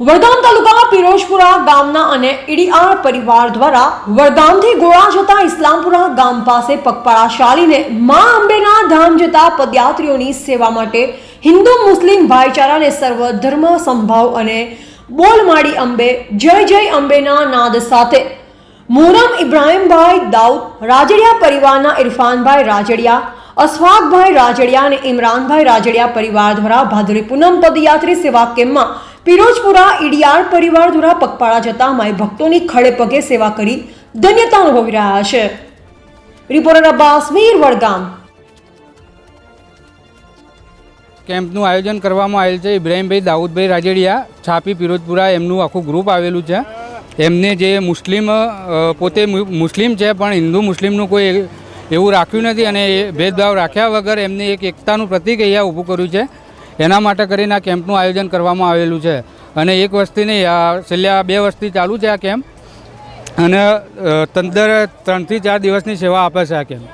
વડગામ તાલુકામાં પિરોજપુરા ગામના અને ઈડીઆર પરિવાર દ્વારા વડગામથી ગોળા જતા ઇસ્લામપુરા ગામ પાસે પગપાળા શાલીને મા અંબેના ધામ જતા પદયાત્રીઓની સેવા માટે હિન્દુ મુસ્લિમ ભાઈચારાને સર્વ ધર્મ સંભાવ અને બોલમાળી અંબે જય જય અંબેના નાદ સાથે મોરમ ઇબ્રાહીમભાઈ દાઉદ, રાજડિયા પરિવારના ઇરફાનભાઈ રાજડિયા અશફાકભાઈ રાજડિયા અને ઇમરાનભાઈ રાજડિયા પરિવાર દ્વારા ભાદરી પૂનમ પદયાત્રી સેવા કેમ્પમાં પિરોજપુરા ઈડિયાળ પરિવાર દ્વારા પગપાળા જતા માય ભક્તોની ખડે પગે સેવા કરી ધન્યતા અનુભવી રહ્યા છે. રિપોર્ટર અબ્બાસ મીર, વડગામ. કેમ્પનું આયોજન કરવામાં આવેલ છે ઇબ્રાહીમભાઈ દાઉદભાઈ રાજેડિયા, છાપી પિરોજપુરા એમનું આખું ગ્રુપ આવેલું છે. એમને જે મુસ્લિમ પોતે મુસ્લિમ છે પણ હિન્દુ મુસ્લિમનું કોઈ એવું રાખ્યું નથી અને એ ભેદભાવ રાખ્યા વગર એમને એક એકતાનું પ્રતિક અહીંયા ઊભું કર્યું છે. એના માટે કરીને આ કેમ્પનું આયોજન કરવામાં આવેલું છે. અને એક વસ્તી નહીં આ છેલ્લા બે વસ્તી ચાલુ છે આ કેમ્પ. અને તંદર ત્રણથી ચાર દિવસની સેવા આપે છે આ કેમ્પ.